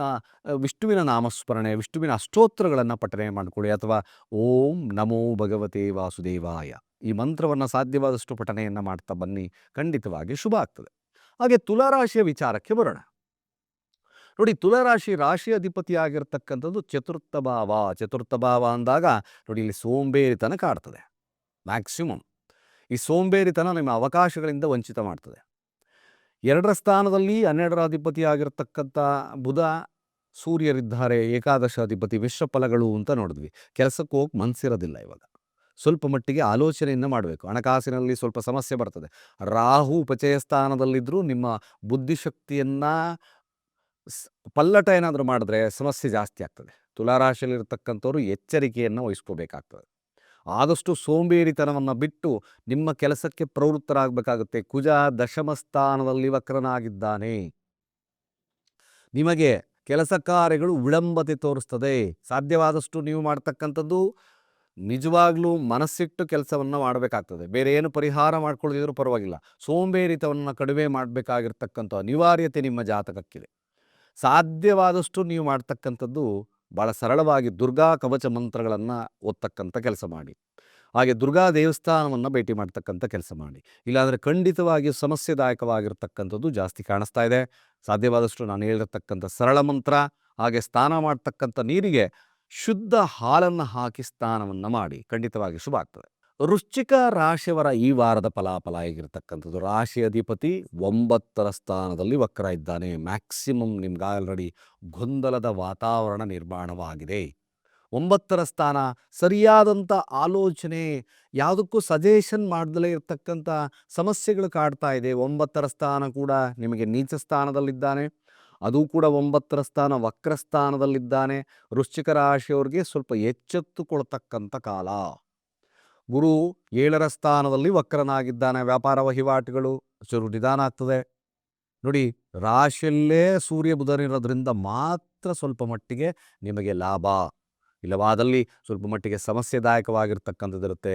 ವಿಷ್ಣುವಿನ ನಾಮಸ್ಮರಣೆ, ವಿಷ್ಣುವಿನ ಅಷ್ಟೋತ್ರಗಳನ್ನು ಪಠನೆ ಮಾಡಿಕೊಳ್ಳಿ ಅಥವಾ ಓಂ ನಮೋ ಭಗವತೆ ವಾಸುದೇವಾಯ ಈ ಮಂತ್ರವನ್ನು ಸಾಧ್ಯವಾದಷ್ಟು ಪಠನೆಯನ್ನು ಮಾಡ್ತಾ ಬನ್ನಿ. ಖಂಡಿತವಾಗಿ ಶುಭ ಆಗ್ತದೆ. ಹಾಗೆ ತುಲಾರಾಶಿಯ ವಿಚಾರಕ್ಕೆ ಬರೋಣ. ನೋಡಿ ತುಲಾರಾಶಿ ರಾಶಿ ಅಧಿಪತಿಯಾಗಿರ್ತಕ್ಕಂಥದ್ದು ಚತುರ್ಥ ಭಾವ. ಚತುರ್ಥ ಭಾವ ಅಂದಾಗ ನೋಡಿ ಇಲ್ಲಿ ಸೋಂಬೇರಿತನ ಕಾಡ್ತದೆ. ಮ್ಯಾಕ್ಸಿಮಮ್ ಈ ಸೋಂಬೇರಿತನ ನಿಮ್ಮ ಅವಕಾಶಗಳಿಂದ ವಂಚಿತ ಮಾಡ್ತದೆ. ಎರಡರ ಸ್ಥಾನದಲ್ಲಿ ಹನ್ನೆರಡರ ಅಧಿಪತಿ ಆಗಿರ್ತಕ್ಕಂಥ ಬುಧ ಸೂರ್ಯರಿದ್ದಾರೆ ಏಕಾದಶ ಅಧಿಪತಿ ವಿಶ್ವಫಲಗಳು ಅಂತ ನೋಡಿದ್ವಿ. ಕೆಲಸಕ್ಕೆ ಹೋಗಿ ಮನಸ್ಸಿರೋದಿಲ್ಲ ಇವಾಗ. ಸ್ವಲ್ಪ ಮಟ್ಟಿಗೆ ಆಲೋಚನೆಯನ್ನು ಮಾಡಬೇಕು. ಹಣಕಾಸಿನಲ್ಲಿ ಸ್ವಲ್ಪ ಸಮಸ್ಯೆ ಬರ್ತದೆ. ರಾಹು ಉಪಚಯ ಸ್ಥಾನದಲ್ಲಿದ್ದರೂ ನಿಮ್ಮ ಬುದ್ಧಿಶಕ್ತಿಯನ್ನು ಪಲ್ಲಟ ಏನಾದರೂ ಮಾಡಿದ್ರೆ ಸಮಸ್ಯೆ ಜಾಸ್ತಿ ಆಗ್ತದೆ. ತುಲಾರಾಶಿಯಲ್ಲಿರ್ತಕ್ಕಂಥವ್ರು ಎಚ್ಚರಿಕೆಯನ್ನು ವಹಿಸ್ಕೋಬೇಕಾಗ್ತದೆ. ಆದಷ್ಟು ಸೋಂಬೇರಿತನವನ್ನು ಬಿಟ್ಟು ನಿಮ್ಮ ಕೆಲಸಕ್ಕೆ ಪ್ರವೃತ್ತರಾಗಬೇಕಾಗುತ್ತೆ. ಕುಜ ದಶಮಸ್ಥಾನದಲ್ಲಿ ವಕ್ರನಾಗಿದ್ದಾನೆ. ನಿಮಗೆ ಕೆಲಸ ಕಾರ್ಯಗಳು ವಿಳಂಬತೆ ತೋರಿಸ್ತದೆ. ಸಾಧ್ಯವಾದಷ್ಟು ನೀವು ಮಾಡ್ತಕ್ಕಂಥದ್ದು ನಿಜವಾಗ್ಲೂ ಮನಸ್ಸಿಟ್ಟು ಕೆಲಸವನ್ನು ಮಾಡಬೇಕಾಗ್ತದೆ. ಬೇರೆ ಏನು ಪರಿಹಾರ ಮಾಡ್ಕೊಳ್ಳದಿದ್ರೂ ಪರವಾಗಿಲ್ಲ. ಸೋಂಬೇರಿತವನ್ನು ಕಡಿಮೆ ಮಾಡಬೇಕಾಗಿರ್ತಕ್ಕಂಥ ಅನಿವಾರ್ಯತೆ ನಿಮ್ಮ ಜಾತಕಕ್ಕಿದೆ. ಸಾಧ್ಯವಾದಷ್ಟು ನೀವು ಮಾಡ್ತಕ್ಕಂಥದ್ದು ಭಾಳ ಸರಳವಾಗಿ ದುರ್ಗಾ ಕವಚ ಮಂತ್ರಗಳನ್ನು ಓದ್ತಕ್ಕಂಥ ಕೆಲಸ ಮಾಡಿ. ಹಾಗೆ ದುರ್ಗಾ ದೇವಸ್ಥಾನವನ್ನು ಭೇಟಿ ಮಾಡ್ತಕ್ಕಂಥ ಕೆಲಸ ಮಾಡಿ. ಇಲ್ಲಾಂದರೆ ಖಂಡಿತವಾಗಿ ಸಮಸ್ಯೆದಾಯಕವಾಗಿರ್ತಕ್ಕಂಥದ್ದು ಜಾಸ್ತಿ ಕಾಣಿಸ್ತಾ ಇದೆ. ಸಾಧ್ಯವಾದಷ್ಟು ನಾನು ಹೇಳಿರ್ತಕ್ಕಂಥ ಸರಳ ಮಂತ್ರ, ಹಾಗೆ ಸ್ನಾನ ಮಾಡ್ತಕ್ಕಂಥ ನೀರಿಗೆ ಶುದ್ಧ ಹಾಲನ್ನು ಹಾಕಿ ಸ್ನಾನವನ್ನು ಮಾಡಿ. ಖಂಡಿತವಾಗಿ ಶುಭ ಆಗ್ತದೆ. ವೃಶ್ಚಿಕ ರಾಶಿಯವರ ಈ ವಾರದ ಫಲಾಫಲ ಹೇಗಿರ್ತಕ್ಕಂಥದ್ದು ರಾಶಿ ಅಧಿಪತಿ ಒಂಬತ್ತರ ಸ್ಥಾನದಲ್ಲಿ ವಕ್ರ ಇದ್ದಾನೆ. ಮ್ಯಾಕ್ಸಿಮಮ್ ನಿಮ್ಗೆ ಆಲ್ರೆಡಿ ಗೊಂದಲದ ವಾತಾವರಣ ನಿರ್ಮಾಣವಾಗಿದೆ. ಒಂಬತ್ತರ ಸ್ಥಾನ, ಸರಿಯಾದಂಥ ಆಲೋಚನೆ, ಯಾವುದಕ್ಕೂ ಸಜೆಷನ್ ಮಾಡ್ದಲೇ ಇರತಕ್ಕಂಥ ಸಮಸ್ಯೆಗಳು ಕಾಡ್ತಾ ಇದೆ. ಒಂಬತ್ತರ ಸ್ಥಾನ ಕೂಡ ನಿಮಗೆ ನೀಚ ಸ್ಥಾನದಲ್ಲಿದ್ದಾನೆ. ಅದು ಕೂಡ ಒಂಬತ್ತರ ಸ್ಥಾನ, ವಕ್ರ ಸ್ಥಾನದಲ್ಲಿದ್ದಾನೆ. ವೃಶ್ಚಿಕ ರಾಶಿಯವ್ರಿಗೆ ಸ್ವಲ್ಪ ಎಚ್ಚೆತ್ತುಕೊಳ್ತಕ್ಕಂಥ ಕಾಲ. ಗುರು ಏಳರ ಸ್ಥಾನದಲ್ಲಿ ವಕ್ರನಾಗಿದ್ದಾನೆ. ವ್ಯಾಪಾರ ವಹಿವಾಟುಗಳು ಚೂರು ನಿಧಾನ ಆಗ್ತದೆ. ನೋಡಿ, ರಾಶಿಯಲ್ಲೇ ಸೂರ್ಯ ಬುಧನಿರೋದ್ರಿಂದ ಮಾತ್ರ ಸ್ವಲ್ಪ ಮಟ್ಟಿಗೆ ನಿಮಗೆ ಲಾಭ. ಇಲ್ಲವಾದಲ್ಲಿ ಸ್ವಲ್ಪ ಮಟ್ಟಿಗೆ ಸಮಸ್ಯೆದಾಯಕವಾಗಿರ್ತಕ್ಕಂಥದ್ದಿರುತ್ತೆ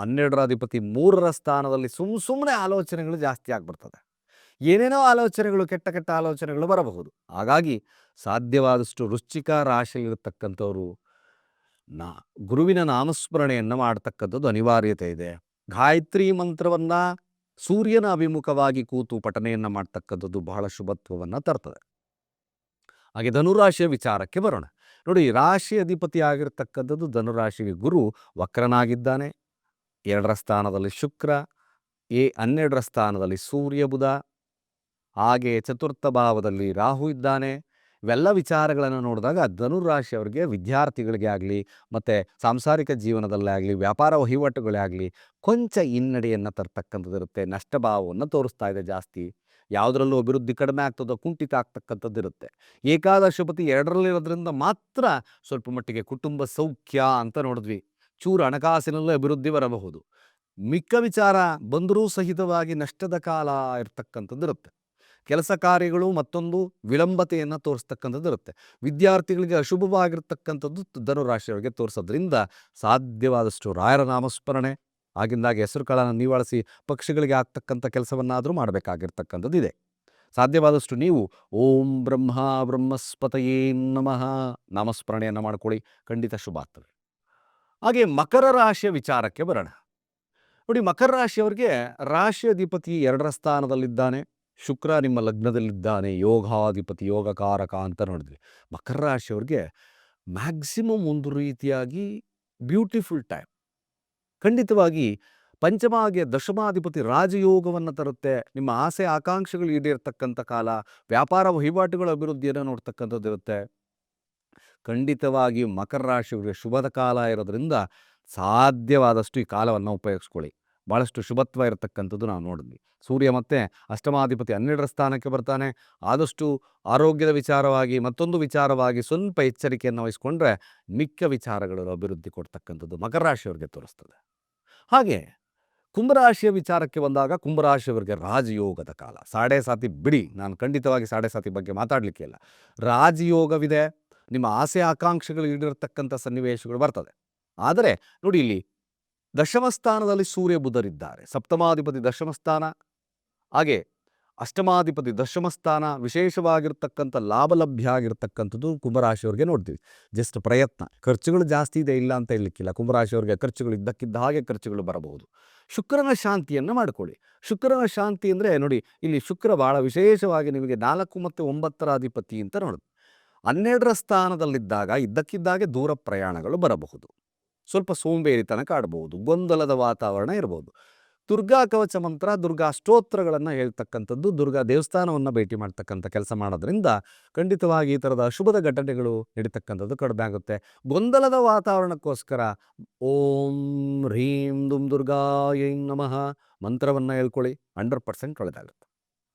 ಹನ್ನೆರಡರ ಅಧಿಪತಿ ಮೂರರ ಸ್ಥಾನದಲ್ಲಿ ಸುಮ್ ಸುಮ್ಮನೆ ಆಲೋಚನೆಗಳು ಜಾಸ್ತಿ ಆಗ್ಬಿಡ್ತದೆ. ಏನೇನೋ ಆಲೋಚನೆಗಳು, ಕೆಟ್ಟ ಕೆಟ್ಟ ಆಲೋಚನೆಗಳು ಬರಬಹುದು. ಹಾಗಾಗಿ ಸಾಧ್ಯವಾದಷ್ಟು ವೃಶ್ಚಿಕ ರಾಶಿಯಲ್ಲಿರ್ತಕ್ಕಂಥವ್ರು ನಾ ಗುರುವಿನ ನಾಮಸ್ಮರಣೆಯನ್ನು ಮಾಡ್ತಕ್ಕಂಥದ್ದು ಅನಿವಾರ್ಯತೆ ಇದೆ. ಗಾಯತ್ರಿ ಮಂತ್ರವನ್ನ ಸೂರ್ಯನ ಅಭಿಮುಖವಾಗಿ ಕೂತು ಪಠನೆಯನ್ನು ಮಾಡ್ತಕ್ಕಂಥದ್ದು ಬಹಳ ಶುಭತ್ವವನ್ನು ತರ್ತದೆ. ಹಾಗೆ ಧನುರಾಶಿಯ ವಿಚಾರಕ್ಕೆ ಬರೋಣ. ನೋಡಿ, ರಾಶಿ ಅಧಿಪತಿ ಆಗಿರ್ತಕ್ಕಂಥದ್ದು ಧನುರಾಶಿಗೆ ಗುರು ವಕ್ರನಾಗಿದ್ದಾನೆ. ಎರಡರ ಸ್ಥಾನದಲ್ಲಿ ಶುಕ್ರ, ಎ ಹನ್ನೆರಡರ ಸ್ಥಾನದಲ್ಲಿ ಸೂರ್ಯ ಬುಧ, ಹಾಗೆ ಚತುರ್ಥ ಭಾವದಲ್ಲಿ ರಾಹು ಇದ್ದಾನೆ. ಇವೆಲ್ಲ ವಿಚಾರಗಳನ್ನು ನೋಡಿದಾಗ ಧನುರಾಶಿಯವರಿಗೆ ವಿದ್ಯಾರ್ಥಿಗಳಿಗೆ ಆಗಲಿ, ಮತ್ತು ಸಾಂಸಾರಿಕ ಜೀವನದಲ್ಲೇ ಆಗಲಿ, ವ್ಯಾಪಾರ ವಹಿವಾಟುಗಳೇ ಆಗಲಿ, ಕೊಂಚ ಹಿನ್ನಡೆಯನ್ನು ತರ್ತಕ್ಕಂಥದ್ದಿರುತ್ತೆ ನಷ್ಟಭಾವವನ್ನು ತೋರಿಸ್ತಾ ಇದೆ ಜಾಸ್ತಿ. ಯಾವುದರಲ್ಲೂ ಅಭಿವೃದ್ಧಿ ಕಡಿಮೆ ಆಗ್ತದೋ, ಕುಂಠಿತ ಆಗ್ತಕ್ಕಂಥದ್ದು ಇರುತ್ತೆ. ಏಕಾದಶಪತಿ ಎರಡರಲ್ಲಿರೋದ್ರಿಂದ ಮಾತ್ರ ಸ್ವಲ್ಪ ಮಟ್ಟಿಗೆ ಕುಟುಂಬ ಸೌಖ್ಯ ಅಂತ ನೋಡಿದ್ವಿ. ಚೂರು ಹಣಕಾಸಿನಲ್ಲೂ ಅಭಿವೃದ್ಧಿ ಬರಬಹುದು. ಮಿಕ್ಕ ವಿಚಾರ ಬಂದರೂ ಸಹಿತವಾಗಿ ನಷ್ಟದ ಕಾಲ ಇರ್ತಕ್ಕಂಥದ್ದು ಇರುತ್ತೆ. ಕೆಲಸ ಕಾರ್ಯಗಳು ಮತ್ತೊಂದು ವಿಳಂಬತೆಯನ್ನು ತೋರಿಸ್ತಕ್ಕಂಥದ್ದು ಇರುತ್ತೆ. ವಿದ್ಯಾರ್ಥಿಗಳಿಗೆ ಅಶುಭವಾಗಿರ್ತಕ್ಕಂಥದ್ದು ಧನುರಾಶಿಯವರಿಗೆ ತೋರಿಸೋದ್ರಿಂದ ಸಾಧ್ಯವಾದಷ್ಟು ರಾಯರ ನಾಮಸ್ಮರಣೆ, ಆಗಿಂದಾಗೆ ಹೆಸರು ಕಾಳನ್ನು ನಿವಾಳಿಸಿ ಪಕ್ಷಿಗಳಿಗೆ ಆಗ್ತಕ್ಕಂಥ ಕೆಲಸವನ್ನಾದರೂ ಮಾಡಬೇಕಾಗಿರ್ತಕ್ಕಂಥದ್ದು ಇದೆ. ಸಾಧ್ಯವಾದಷ್ಟು ನೀವು ಓಂ ಬ್ರಹ್ಮ ಬ್ರಹ್ಮಸ್ಪತಯೇ ನಮಃ ನಾಮಸ್ಮರಣೆಯನ್ನು ಮಾಡ್ಕೊಳ್ಳಿ. ಖಂಡಿತ ಶುಭ ಆಗ್ತದೆ. ಹಾಗೆ ಮಕರ ರಾಶಿಯ ವಿಚಾರಕ್ಕೆ ಬರೋಣ. ನೋಡಿ ಮಕರ ರಾಶಿಯವರಿಗೆ ರಾಶಿ ಅಧಿಪತಿ ಎರಡರ ಸ್ಥಾನದಲ್ಲಿದ್ದಾನೆ. ಶುಕ್ರ ನಿಮ್ಮ ಲಗ್ನದಲ್ಲಿದ್ದಾನೆ, ಯೋಗಾಧಿಪತಿ, ಯೋಗಕಾರಕ ಅಂತ ನೋಡಿದ್ವಿ. ಮಕರ ರಾಶಿಯವ್ರಿಗೆ ಮ್ಯಾಕ್ಸಿಮಮ್ ಒಂದು ರೀತಿಯಾಗಿ ಬ್ಯೂಟಿಫುಲ್ ಟೈಮ್. ಖಂಡಿತವಾಗಿ ಪಂಚಮಾಗೆ ದಶಮಾಧಿಪತಿ ರಾಜಯೋಗವನ್ನು ತರುತ್ತೆ. ನಿಮ್ಮ ಆಸೆ, ಆಕಾಂಕ್ಷೆಗಳು ಈಡೇರ್ತಕ್ಕಂಥ ಕಾಲ, ವ್ಯಾಪಾರ ವಹಿವಾಟುಗಳ ಅಭಿವೃದ್ಧಿಯನ್ನು ನೋಡ್ತಕ್ಕಂಥದ್ದು ಇರುತ್ತೆ. ಖಂಡಿತವಾಗಿ ಮಕರ ರಾಶಿಯವರಿಗೆ ಶುಭದ ಕಾಲ ಇರೋದ್ರಿಂದ ಸಾಧ್ಯವಾದಷ್ಟು ಈ ಕಾಲವನ್ನು ಉಪಯೋಗಿಸ್ಕೊಳ್ಳಿ. ಭಾಳಷ್ಟು ಶುಭತ್ವ ಇರತಕ್ಕಂಥದ್ದು ನಾವು ನೋಡಿದ್ವಿ. ಸೂರ್ಯ ಮತ್ತೆ ಅಷ್ಟಮಾಧಿಪತಿ ಹನ್ನೆರಡರ ಸ್ಥಾನಕ್ಕೆ ಬರ್ತಾನೆ. ಆದಷ್ಟು ಆರೋಗ್ಯದ ವಿಚಾರವಾಗಿ, ಮತ್ತೊಂದು ವಿಚಾರವಾಗಿ ಸ್ವಲ್ಪ ಎಚ್ಚರಿಕೆಯನ್ನು ವಹಿಸ್ಕೊಂಡ್ರೆ ಮಿಕ್ಕ ವಿಚಾರಗಳು ಅಭಿವೃದ್ಧಿ ಕೊಡ್ತಕ್ಕಂಥದ್ದು ಮಕರ ರಾಶಿಯವರಿಗೆ ತೋರಿಸ್ತದೆ. ಹಾಗೆ ಕುಂಭರಾಶಿಯ ವಿಚಾರಕ್ಕೆ ಬಂದಾಗ ಕುಂಭರಾಶಿಯವರಿಗೆ ರಾಜಯೋಗದ ಕಾಲ. ಸಾಡೆ ಸಾತಿ ಬಿಡಿ, ನಾನು ಖಂಡಿತವಾಗಿ ಸಾಡೆ ಸಾತಿ ಬಗ್ಗೆ ಮಾತಾಡಲಿಕ್ಕೆ ಇಲ್ಲ. ರಾಜಯೋಗವಿದೆ, ನಿಮ್ಮ ಆಸೆ ಆಕಾಂಕ್ಷೆಗಳು ಈಡಿರತಕ್ಕಂಥ ಸನ್ನಿವೇಶಗಳು ಬರ್ತದೆ. ಆದರೆ ನೋಡಿ ಇಲ್ಲಿ ದಶಮ ಸ್ಥಾನದಲ್ಲಿ ಸೂರ್ಯ ಬುಧರಿದ್ದಾರೆ ಸಪ್ತಮಾಧಿಪತಿ ದಶಮಸ್ಥಾನ, ಹಾಗೆ ಅಷ್ಟಮಾಧಿಪತಿ ದಶಮಸ್ಥಾನ ವಿಶೇಷವಾಗಿರ್ತಕ್ಕಂಥ ಲಾಭಲಭ್ಯ ಆಗಿರ್ತಕ್ಕಂಥದ್ದು ಕುಂಭರಾಶಿಯವರಿಗೆ ನೋಡ್ತೀವಿ. ಜಸ್ಟ್ ಪ್ರಯತ್ನ. ಖರ್ಚುಗಳು ಜಾಸ್ತಿ ಇದೆ, ಇಲ್ಲ ಅಂತ ಹೇಳಲಿಕ್ಕಿಲ್ಲ. ಕುಂಭರಾಶಿಯವರಿಗೆ ಖರ್ಚುಗಳು ಇದ್ದಕ್ಕಿದ್ದ ಹಾಗೆ ಖರ್ಚುಗಳು ಬರಬಹುದು. ಶುಕ್ರನ ಶಾಂತಿಯನ್ನು ಮಾಡಿಕೊಳ್ಳಿ. ಶುಕ್ರನ ಶಾಂತಿ ಅಂದರೆ ನೋಡಿ, ಇಲ್ಲಿ ಶುಕ್ರ ಭಾಳ ವಿಶೇಷವಾಗಿ ನಿಮಗೆ ನಾಲ್ಕು ಮತ್ತು ಒಂಬತ್ತರ ಅಧಿಪತಿ ಅಂತ ನೋಡುತ್ತೆ. ಹನ್ನೆರಡರ ಸ್ಥಾನದಲ್ಲಿದ್ದಾಗ, ಇದ್ದಕ್ಕಿದ್ದಾಗೆ ದೂರ ಪ್ರಯಾಣಗಳು ಬರಬಹುದು. ಸ್ವಲ್ಪ ಸೋಂಬೇರಿತನ ಕಾಡಬಹುದು ಗೊಂದಲದ ವಾತಾವರಣ ಇರಬಹುದು ದುರ್ಗಾ ಕವಚ ಮಂತ್ರ, ದುರ್ಗಾ ಸ್ತೋತ್ರಗಳನ್ನು ಹೇಳ್ತಕ್ಕಂಥದ್ದು ದುರ್ಗಾ ದೇವಸ್ಥಾನವನ್ನು ಭೇಟಿ ಮಾಡ್ತಕ್ಕಂಥ ಕೆಲಸ ಮಾಡೋದ್ರಿಂದ ಖಂಡಿತವಾಗಿ ಈ ಥರದ ಅಶುಭದ ಘಟನೆಗಳು ನಡೀತಕ್ಕಂಥದ್ದು ಕಡಿಮೆ ಆಗುತ್ತೆ. ಗೊಂದಲದ ವಾತಾವರಣಕ್ಕೋಸ್ಕರ ಓಂ ಹ್ರೀಂ ದುಂ ದುರ್ಗಾ ದುರ್ಗಾಯೈ ನಮಃ ಮಂತ್ರವನ್ನು ಹೇಳ್ಕೊಳ್ಳಿ, ಹಂಡ್ರೆಡ್ ಪರ್ಸೆಂಟ್ ಒಳ್ಳೆಯದಾಗುತ್ತೆ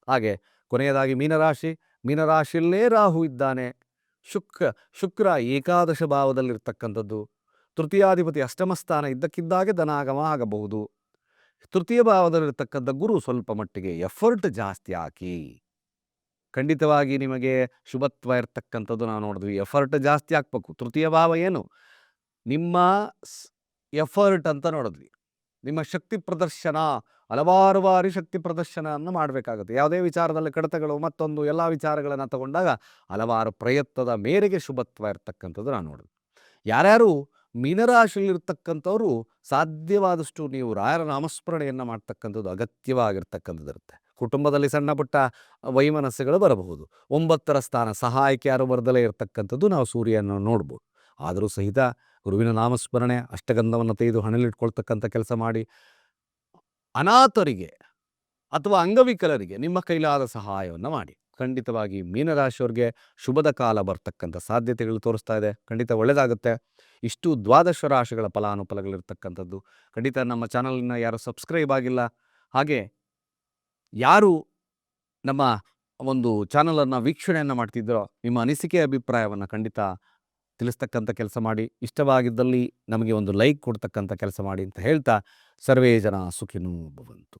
ಹಾಗೆ ಕೊನೆಯದಾಗಿ ಮೀನರಾಶಿ, ಮೀನರಾಶಿಯಲ್ಲೇ ರಾಹು ಇದ್ದಾನೆ. ಶುಕ್ರ ಶುಕ್ರ ಏಕಾದಶ ಭಾವದಲ್ಲಿರ್ತಕ್ಕಂಥದ್ದು. ತೃತೀಯಾಧಿಪತಿ ಅಷ್ಟಮಸ್ಥಾನ ಇದ್ದಕ್ಕಿದ್ದಾಗೆ ಧನಾಗಮ ಆಗಬಹುದು. ತೃತೀಯ ಭಾವದಲ್ಲಿರ್ತಕ್ಕಂಥ ಗುರು ಸ್ವಲ್ಪ ಮಟ್ಟಿಗೆ ಎಫರ್ಟ್ ಜಾಸ್ತಿ ಹಾಕಿ. ಖಂಡಿತವಾಗಿ ನಿಮಗೆ ಶುಭತ್ವ ಇರತಕ್ಕಂಥದ್ದು ನಾವು ನೋಡಿದ್ವಿ. ಎಫರ್ಟ್ ಜಾಸ್ತಿ ಹಾಕ್ಬೇಕು. ತೃತೀಯ ಭಾವ ಏನು? ನಿಮ್ಮ ಎಫರ್ಟ್ ಅಂತ ನೋಡಿದ್ವಿ. ನಿಮ್ಮ ಶಕ್ತಿ ಪ್ರದರ್ಶನ, ಹಲವಾರು ಬಾರಿ ಶಕ್ತಿ ಪ್ರದರ್ಶನವನ್ನು ಮಾಡಬೇಕಾಗುತ್ತೆ. ಯಾವುದೇ ವಿಚಾರದಲ್ಲಿ ಕಡತಗಳು, ಮತ್ತೊಂದು ಎಲ್ಲ ವಿಚಾರಗಳನ್ನು ತಗೊಂಡಾಗ ಹಲವಾರು ಪ್ರಯತ್ನದ ಮೇರೆಗೆ ಶುಭತ್ವ ಇರತಕ್ಕಂಥದ್ದು ನಾನು ನೋಡಿದ್ವಿ. ಯಾರ್ಯಾರು ಮೀನರಾಶಿಯಲ್ಲಿರ್ತಕ್ಕಂಥವ್ರು ಸಾಧ್ಯವಾದಷ್ಟು ನೀವು ರಾಯರ ನಾಮಸ್ಮರಣೆಯನ್ನು ಮಾಡ್ತಕ್ಕಂಥದ್ದು ಅಗತ್ಯವಾಗಿರ್ತಕ್ಕಂಥದ್ದು ಇರುತ್ತೆ ಕುಟುಂಬದಲ್ಲಿ ಸಣ್ಣ ಪುಟ್ಟ ವೈಮನಸ್ಸುಗಳು ಬರಬಹುದು. ಒಂಬತ್ತರ ಸ್ಥಾನ ಸಹಾಯಕ್ಕೆ ಯಾರು ಬರದಲೇ ಇರತಕ್ಕಂಥದ್ದು ನಾವು ಸೂರ್ಯನ ನೋಡ್ಬೋದು. ಆದರೂ ಸಹಿತ ಗುರುವಿನ ನಾಮಸ್ಮರಣೆ, ಅಷ್ಟಗಂಧವನ್ನು ತೆಗೆದು ಹಣಲಿಟ್ಕೊಳ್ತಕ್ಕಂಥ ಕೆಲಸ ಮಾಡಿ ಅನಾಥರಿಗೆ ಅಥವಾ ಅಂಗವಿಕಲರಿಗೆ ನಿಮ್ಮ ಕೈಲಾದ ಸಹಾಯವನ್ನು ಮಾಡಿ. ಖಂಡಿತವಾಗಿ ಮೀನರಾಶಿಯವ್ರಿಗೆ ಶುಭದ ಕಾಲ ಬರ್ತಕ್ಕಂಥ ಸಾಧ್ಯತೆಗಳು ತೋರಿಸ್ತಾ ಇದೆ. ಖಂಡಿತ ಒಳ್ಳೆಯದಾಗುತ್ತೆ ಇಷ್ಟು ದ್ವಾದಶ ರಾಶಿಗಳ ಫಲಾನುಫಲಗಳಿರ್ತಕ್ಕಂಥದ್ದು ಖಂಡಿತ ನಮ್ಮ ಚಾನಲನ್ನು ಯಾರು ಸಬ್ಸ್ಕ್ರೈಬ್ ಆಗಿಲ್ಲ. ಹಾಗೆ ಯಾರು ನಮ್ಮ ಒಂದು ಚಾನಲನ್ನು ವೀಕ್ಷಣೆಯನ್ನು ಮಾಡ್ತಿದ್ದರೋ ನಿಮ್ಮ ಅನಿಸಿಕೆ ಅಭಿಪ್ರಾಯವನ್ನು ಖಂಡಿತ ತಿಳಿಸ್ತಕ್ಕಂಥ ಕೆಲಸ ಮಾಡಿ. ಇಷ್ಟವಾಗಿದ್ದಲ್ಲಿ ನಮಗೆ ಒಂದು ಲೈಕ್ ಕೊಡ್ತಕ್ಕಂಥ ಕೆಲಸ ಮಾಡಿ ಅಂತ ಹೇಳ್ತಾ ಸರ್ವೇ ಜನ ಸುಖಿನೂ ಭವಂತು.